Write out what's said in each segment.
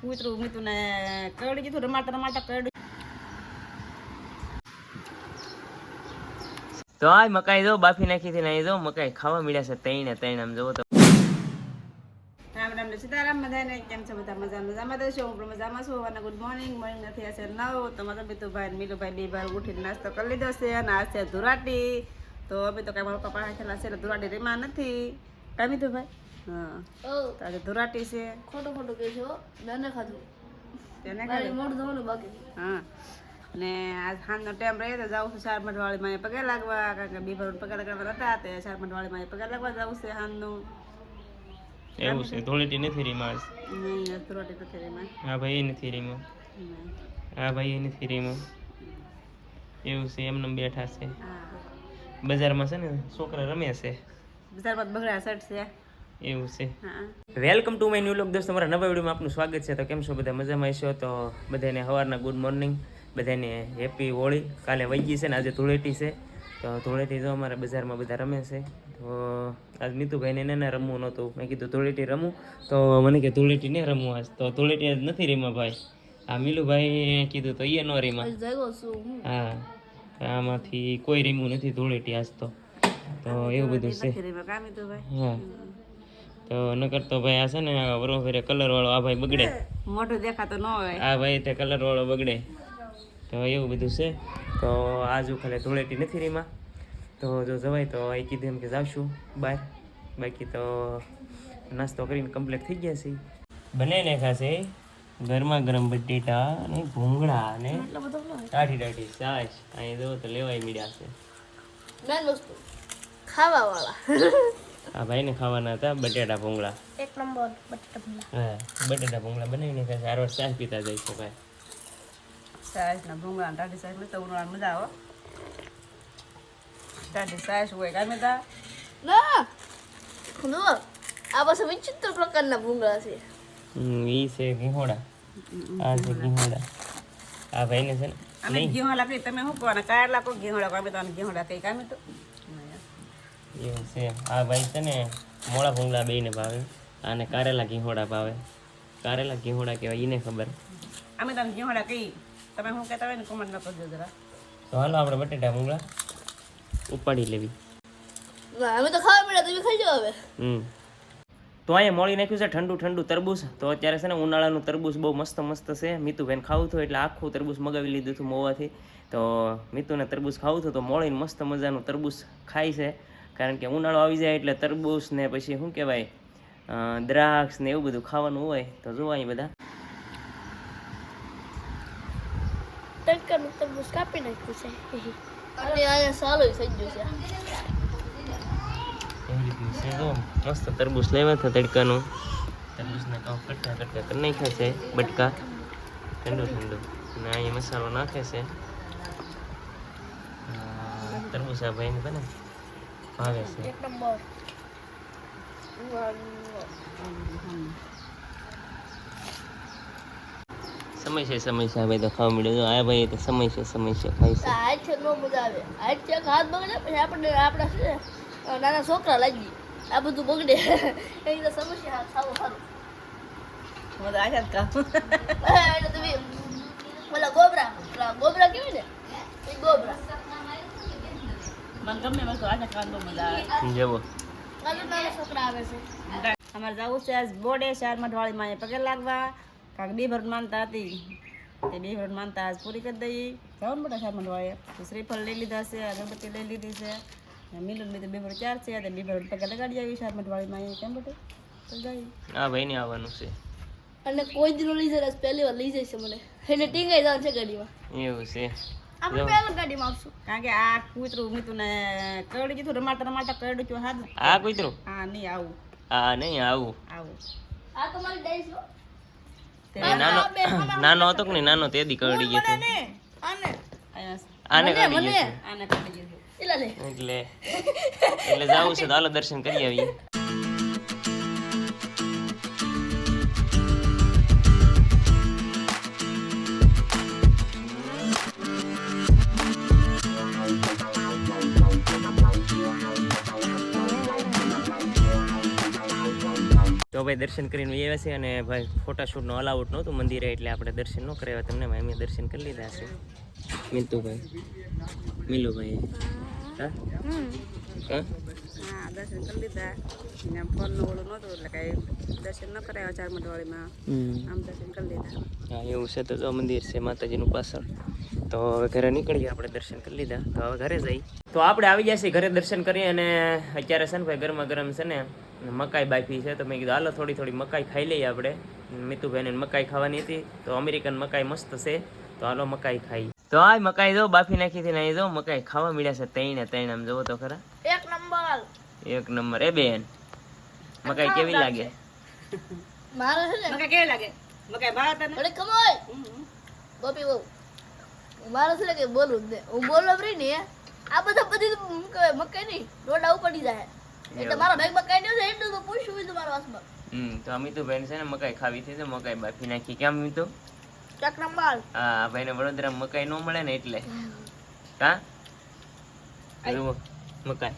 કૂતરું મીતું ને કરડી કીધું રમાડતા રમાડતા કરડું તો આ મકાઈ જો બાફી નાખી હતી ને અહીં જો મકાઈ ખાવા મળ્યા છે તઈને તઈને આમ જોવો તો. રામ રામ સીતારામ બધાને કેમ છો? બધા મજા મજામાં તો છો? હું મજામાં છું. અને ગુડ મોર્નિંગ મોર્નિંગ નથી હશે નવ. ભાઈ ને મીલુભાઈ બે બાર ઉઠીને નાસ્તો કરી લીધો છે અને આ છે ધુરાટી. તો અમે તો કઈ મારા પપ્પા હાથેલા છે ધુરાટી રીમા નથી. કાંઈ મીતુભાઈ? હા. ધોરાટી ધુરાટી છે? ખોટું ખોટું કે છો નાને ખાધું. તેને ખાલી મોઢું ધોવાનું બાકી હા. અને આજ સાંજનો ટાઈમ રહે તો જાઉં છું ચાર વાળીમાં પગે લાગવા કારણ કે બીભર પગે લાગવા હતા તે ચાર વાળીમાં પગે લાગવા જાઉં છે સાંજનું. એવું છે? ધોળીટી નથી રીમાં આજ. નહીં ધુરાટી નથી રીમાં. હા ભાઈ એ નથી રીમાં. હા ભાઈ એ નથી રીમાં. એવું છે એમને બેઠા છે. બજારમાં છે ને છોકરા રમે છે? બજારમાં બગડા શર્ટ છે. એવું છે. Welcome to my new vlog દોસ્તો મારા નવા વિડીયોમાં આપનું સ્વાગત છે. તો કેમ છો બધા? મજામાં છો તો બધાને સવારના ગુડ મોર્નિંગ બધાને હેપી હોળી. કાલે વૈગી છે ને આજે ધૂળેટી છે. તો ધૂળેટી જો અમારા બજારમાં બધા રમે છે. તો આજ મિતુભાઈને એને રમવું નહોતું. મેં કીધું ધૂળેટી રમું. તો મને કે ધૂળેટી નહીં રમવું આજ. તો ધૂળેટી આજ નથી રીમા ભાઈ. આ મિલુભાઈ કીધું તો એ નો રીમા હું. હા આમાંથી કોઈ રીમું નથી ધૂળેટી આજ તો. તો એવું બધું છે. હા. તો નકર તો ભાઈ આ છે ને વરો ફેરે કલર વાળો આ ભાઈ બગડે. મોઢું દેખાતો ન હોય. આ ભાઈ તે કલર વાળો બગડે. તો એવું બધું છે. તો આજુ ખાલી ધૂળેટી નથી રીમાં. તો જો જવાય તો એ કીધું એમ કે જાવશું બહાર. બાકી તો નાસ્તો કરીને કમ્પ્લીટ થઈ ગયા છે. બને ને ખાશે. ગરમા ગરમ બટેટા અને ભૂંગળા અને. ટાઢી ટાઢી છાશ. અહીં જો તો લેવાય મીડ્યા છે. ખાવા વાળા આ ભાઈને ખાવાના હતા બટેટા ભૂંગળા. એક નંબર બટેટા ભૂંગળા. હા બટેટા ભૂંગળા બનાવીને કે સારો ચા પીતા જાય છે ભાઈ. સાસ ના ભૂંગળા ને ટાઢી સાસ તો ઉનાળા મજા આવે. ટાઢી સાસ હોય કામી તા ના નો આ પાસે વિચિત્ર પ્રકારના ભૂંગળા છે. હમ, ઈ છે ઘીહોડા આ છે ઘીહોડા આ ભાઈને છે ને અમે ઘીહોળા કઈ તમે શું કહો? ને કાયલા કો ઘીહોળા કામી તો ઘીહોળા કઈ કામી તો એવું છે. આ ભાઈ છે ને મોળા ભૂંગળા બેયને ભાવે. આને કારેલા ઘીહોડા ભાવે. કારેલા ઘીહોડા કહેવાય ઈને ખબર. અમે તમને ઘીહોડા કહી તમે શું કહેતા હોય ને કોમેન્ટમાં કરજો જરા. તો હાલો આપણે બટેટા ભૂંગળા ઉપાડી લેવી. ના અમે તો ખાવા મળ્યા તમે ખાઈ જાઓ હવે. હમ. તો અહીંયા મળી નાખ્યું છે ઠંડુ ઠંડુ તરબૂચ. તો અત્યારે છે ને ઉનાળાનું તરબૂચ બહુ મસ્ત મસ્ત છે. મીતુભાઈને ખાવું હતું એટલે આખું તરબૂચ મગાવી લીધું હતું મોવાથી. તો મીતુને તરબૂચ ખાવું હતું તો મોળીને મસ્ત મજાનું તરબૂચ ખાય છે. કારણ કે ઉનાળો આવી જાય એટલે તરબૂચ ને પછી શું કહેવાય દ્રાક્ષ ને એવું બધું ખાવાનું હોય તો જોવા અહીં બધા. તડકાનું તરબૂચ કાપી નાખ્યું છે. અને અહીંયા સારું થઈ ગયું છે. એવી રીતનું છે જો મસ્ત તરબૂચ લેવા હતા તડકાનું. તરબૂચના કામ કટકા કટકા કરી નાખ્યા છે બટકા. ઠંડુ ઠંડુ. અને અહીંયા મસાલો નાખે છે. આ તરબૂચ આ ભાઈને બને ભાવે છે. એક નંબર. સમય છે સમય છે ભાઈ તો ખાવા મળ્યો. આ ભાઈ તો સમય છે સમય છે ખાઈ છે. આ છે નો મજા આવે. આજ છે હાથ બગડે પછી આપણે આપણા છે નાના છોકરા લાગી. આ બધું બગડે. એની તો સમસ્યા સારું સારું. મજા આ જ કામ. એટલે તમે ઓલા ગોબરા ગોબરા કેવી ને એ ગોબરા. મને ગમે વસ્તુ આશા ખાવાનું બહુ મજા આવે. જવો. નાના નાના છોકરા આવે છે. અમારે જવું છે આજ બોર્ડે ચાર મઠવાળીમાં પગે લાગવા. કાંક બે ભરત માનતા હતી. તે બે ભરત માનતા આજ પૂરી કરી દઈએ. જાઓ ને બેટા ચાર શ્રીફળ લઈ લીધા છે અગરબત્તી લઈ લીધી છે. મિલન લીધું બે ભર ચાર છે બે ભરત પગે લગાડી આવી ચાર મઠવાળીમાં કેમ બધું તો જઈએ. આ આવવાનું છે. અને કોઈ દિનો લઈ જાય પહેલી વાર લઈ જાય છે મને. એટલે ટીંગાઈ જવાનું છે ગાડીમાં એવું છે. કારણ કે આ કૂતરું મીતું ને કરડી દીધું રમાડતા રમાડતા કરડું છું હાથ આ કૂતરું હા નહીં આવું આ નહીં આવું આવું આ તમારી ડાઈસ લો એ નાનો નાનો હતો કે નહીં નાનો તે દી કરડી ગયો આને આને કરડી ગયો આને કરડી ગયું એટલે એટલે જવું છે તો હાલો દર્શન કરી આવીએ તો ભાઈ દર્શન કરીને આવ્યા છે અને ભાઈ ફોટાશૂટનો અલાઉટ નહોતું મંદિરે એટલે આપણે દર્શન ન કરાવ્યા તમને. ભાઈ અમે દર્શન કરી લીધા છે. મિલું ભાઈ હા? હા? હા દર્શન કરી લીધા. ને ફોનનું ઓલું નહોતું એટલે કાંઈ દર્શન ન કરાવ્યા ચાર વાળીમાં. આમ દર્શન કરી લીધા. હા એવું છે તો મંદિર છે માતાજીનું પાછળ. તો હવે ઘરે નીકળીએ આપણે દર્શન કરી લીધા. તો હવે ઘરે જઈ. તો આપણે આવી છીએ ઘરે દર્શન કરી અને અત્યારે છે ને ભાઈ ગરમા ગરમ છે ને મકાઈ બાફી છે. તો મેં કીધું હાલો થોડી થોડી મકાઈ ખાઈ લઈએ આપણે. મિતુભાઈને મકાઈ ખાવાની હતી. તો અમેરિકન મકાઈ મસ્ત છે. તો હાલો મકાઈ ખાઈ. તો આ મકાઈ જો બાફી નાખી હતી ને અહીં જો મકાઈ ખાવા મળ્યા છે તઈને તઈને આમ જવો તો ખરા. એક નંબર. એ બેન મકાઈ કેવી લાગે? મારો છે ને? મકાઈ કેવી લાગે? મકાઈ ભાવ તને? અરે કમોય ગોપી બહુ. મારો છે કે બોલું ને. હું બોલો ફરી ને આ બધા બધી તો કહેવાય મકાઈ નહીં ડોડા ઉપડી જાય એટલે મારા બેગ મકાઈ નહીં એટલું તો પૂછ્યું હતું મારા વાસમાં. હમ તો અમિતુભાઈ છે ને મકાઈ ખાવી થઈ છે મકાઈ બાફી નાખી. કેમ મિતુ એક નંબર હા ભાઈને વડોદરા મકાઈ ન મળે ને એટલે. હા? મકાઈ.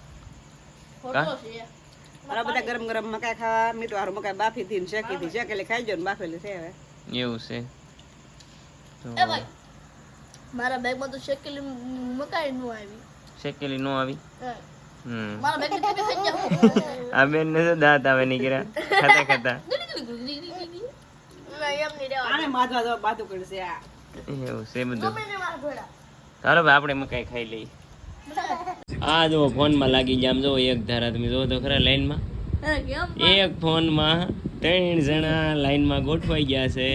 બધા ગરમ ગરમ મકાઈ ખાવા મીઠું હારું મકાઈ બાફી હતી ને શેકી હતી શેકેલી ખાઈ જો ને બાફેલી છે હવે એવું છે તો એ ભાઈ મારા બેગમાં તો શેકેલી મકાઈ નું આવી શેકેલી નો આવી હા. હમ મારા બેગની થઈ ગયા આ બેન ને દાંત આવે નીકળ્યા ખાતા ખાતા એમ આને માધવા જવા બાધું કરશે આ એવું છે બધું તે ચાલો ભાઈ આપણે મકાઈ ખાઈ લઈએ આ જો ફોનમાં લાગી ગયા આમ જો એક ધારા તમે જોવો તો ખરા લાઈનમાં. એક ફોનમાં ત્રણ જણા લાઈનમાં ગોઠવાઈ ગયા છે.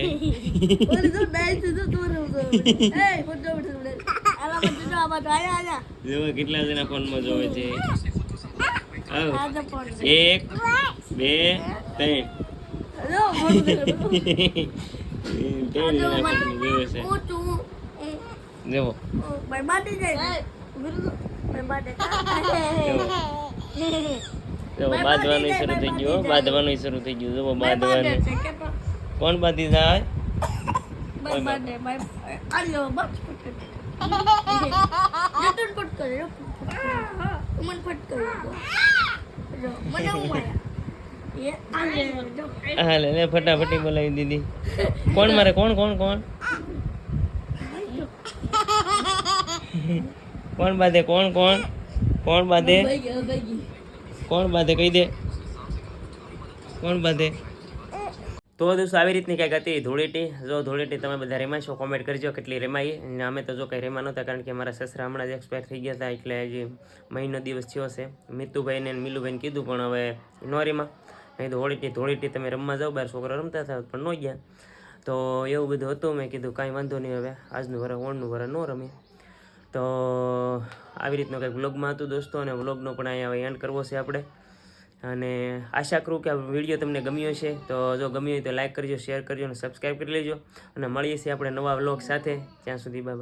જો કેટલા જણા ફોનમાં જોવે છે? એક બે ત્રણ. ત્રણ જણા જોવે છે. જુઓ. બાટી જાય ભાઈ બાટે જુઓ બાંધવાનું શરૂ થઈ ગયું હો. બાંધવાનું શરૂ થઈ ગયું જુઓ બાંધવાનું કોણ બાંધી જાય ભાઈ બાટે ભાઈ આલ્યો બસ ફટ જટન ફટ કરે મન ફટ કરે જો મને હું માયા એ આલ્યો જો હા લે લે ફટાફટી બોલાવી દીધી કોણ મારે કોણ કોણ કોણ કોણ બાંધે? કોણ કોણ? કોણ બાંધે? કોણ બાંધે? કહી દે. કોણ બાંધે? તો દોસ્તો આવી રીતની કંઈક હતી ધૂળેટી. જો ધૂળેટી તમે બધા રેમાશો કોમેન્ટ કરજો કેટલી રેમાઈ. અને અમે તો જો કંઈ રેમા નહોતા કારણ કે મારા સસરા હમણાં જ એક્સપાયર થઈ ગયા હતા એટલે હજી મહિનો દિવસ થયો છે. મિતુભાઈને અને મિલુભાઈને કીધું પણ હવે નો રેમાં નહીં તો હોળીટી ધૂળેટી તમે રમવા જાઓ બાર છોકરા રમતા હતા પણ ન ગયા. તો એવું બધું હતું મેં કીધું કાંઈ વાંધો નહીં હવે. આજનું વરસ ઓણનું વરસ ન રમે તો આવી રીતનો કંઈક વ્લોગમાં હતું દોસ્તો, અને વ્લોગનો પણ અહીંયા એન્ડ કરવો છે આપણે. અને આશા કરું કે આ વીડિયો તમને ગમ્યો છે તો જો ગમ્યો હોય તો લાઈક કરજો શેર કરજો, અને સબસ્ક્રાઈબ કરી લેજો. અને મળીએ છીએ આપણે નવા વ્લોગ સાથે. ત્યાં સુધી બાય